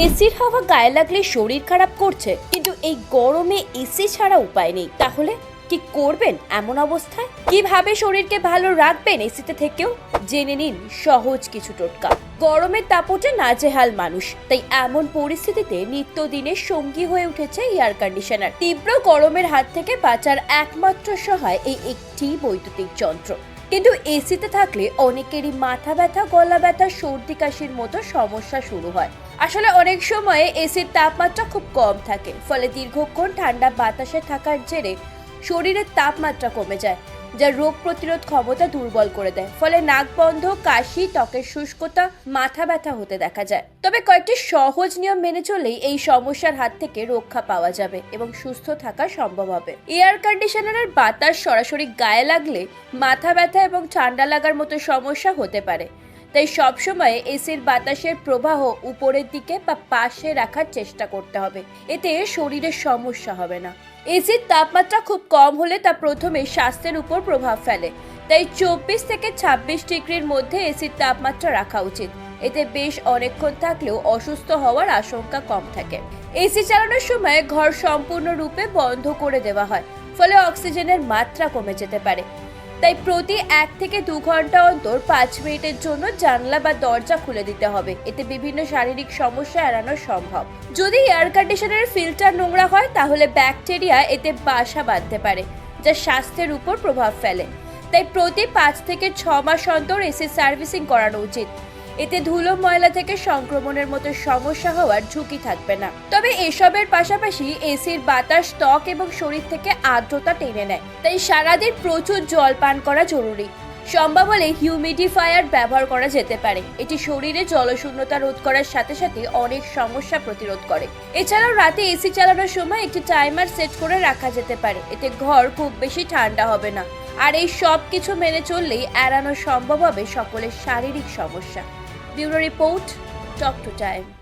এসির হাওয়া গায়ে লাগলে শরীর খারাপ করছে, কিন্তু এই গরমে এসি ছাড়া উপায় নেই। তাহলে কি করবেন এমন অবস্থায়? কীভাবে শরীরকে ভালো রাখবেন এসিতে থেকেও? জেনে নিন সহজ কিছু টোটকা। গরমের দাপটে নাজেহাল মানুষ, তাই এমন পরিস্থিতিতে নিত্যদিনের সঙ্গী হয়ে উঠেছে এয়ার কন্ডিশনার তীব্র গরমের হাত থেকে বাঁচার একমাত্র সহায় এই একটি বৈদ্যুতিক যন্ত্র। কিন্তু এসিতে থাকলে অনেকেরই মাথা ব্যথা, গলা ব্যথা, সর্দি, কাশির মতো সমস্যা শুরু হয়। আসলে অনেক সময়ে এসির তাপমাত্রা খুব কম থাকে, ফলে দীর্ঘক্ষণ ঠান্ডা বাতাসে থাকার জেরে শরীরের তাপমাত্রা কমে যায়। যা রোগ প্রতিরোধ ক্ষমতা দুর্বল করে দেয়। ফলে নাক বন্ধ, কাশি, ত্বকের শুষ্কতা, মাথা ব্যথা হতে দেখা যায়। তবে কয়েকটি সহজ নিয়ম মেনে চলেই এই সমস্যার হাত থেকে রক্ষা পাওয়া যাবে এবং সুস্থ থাকা সম্ভব হবে। এয়ার কন্ডিশনারের বাতাস সরাসরি গায়ে লাগলে মাথা ব্যথা এবং ঠান্ডা লাগার মতো সমস্যা হতে পারে। তাই সবসময় এসির বাতাসের প্রবাহ উপরের দিকে বা পাশে রাখার চেষ্টা করতে হবে। এতে শরীরের সমস্যা হবে না। এসির তাপমাত্রা খুব কম হলে তা প্রথমে স্বাস্থ্যের উপর প্রভাব ফেলে। তাই চব্বিশ থেকে ছাব্বিশ ডিগ্রির মধ্যে এসির তাপমাত্রা রাখা উচিত। এতে বেশ অনেকক্ষণ থাকলেও অসুস্থ হওয়ার আশঙ্কা কম থাকে। এসি চালানোর সময় ঘর সম্পূর্ণরূপে বন্ধ করে দেওয়া হয়, ফলে অক্সিজেনের মাত্রা কমে যেতে পারে। তাই প্রতি এক থেকে দু ঘণ্টা অন্তর পাঁচ মিনিটের জন্য জানলা বা দরজা খুলে দিতে হবে। এতে বিভিন্ন শারীরিক সমস্যা এড়ানো সম্ভব। যদি এয়ার কন্ডিশনের ফিল্টার নোংরা হয়, তাহলে ব্যাকটেরিয়া এতে বাসা বাঁধতে পারে, যা স্বাস্থ্যের উপর প্রভাব ফেলে। তাই প্রতি পাঁচ থেকে ছ মাস অন্তর এসি সার্ভিসিং করানো উচিত। এতে ধুলো, ময়লা থেকে সংক্রমণের মতো সমস্যা হওয়ার ঝুঁকি থাকবে না। তবে এসবের পাশাপাশি এসির বাতাস, ত্বক এবং শরীর থেকে আর্দ্রতা টেনে নেয়। তাই সারাদিন প্রচুর জল পান করা জরুরি। সম্ভব হলে হিউমিডিফায়ার ব্যবহার করা যেতে পারে। এটি শরীরে জলশূন্যতা রোধ করার সাথে সাথে অনেক সমস্যা প্রতিরোধ করে। এছাড়াও রাতে এসি চালানোর সময় একটি টাইমার সেট করে রাখা যেতে পারে। এতে ঘর খুব বেশি ঠান্ডা হবে না। আর এই সব কিছু মেনে চললেই এড়ানো সম্ভব হবে সকলের শারীরিক সমস্যা। Bureau report, doctor time.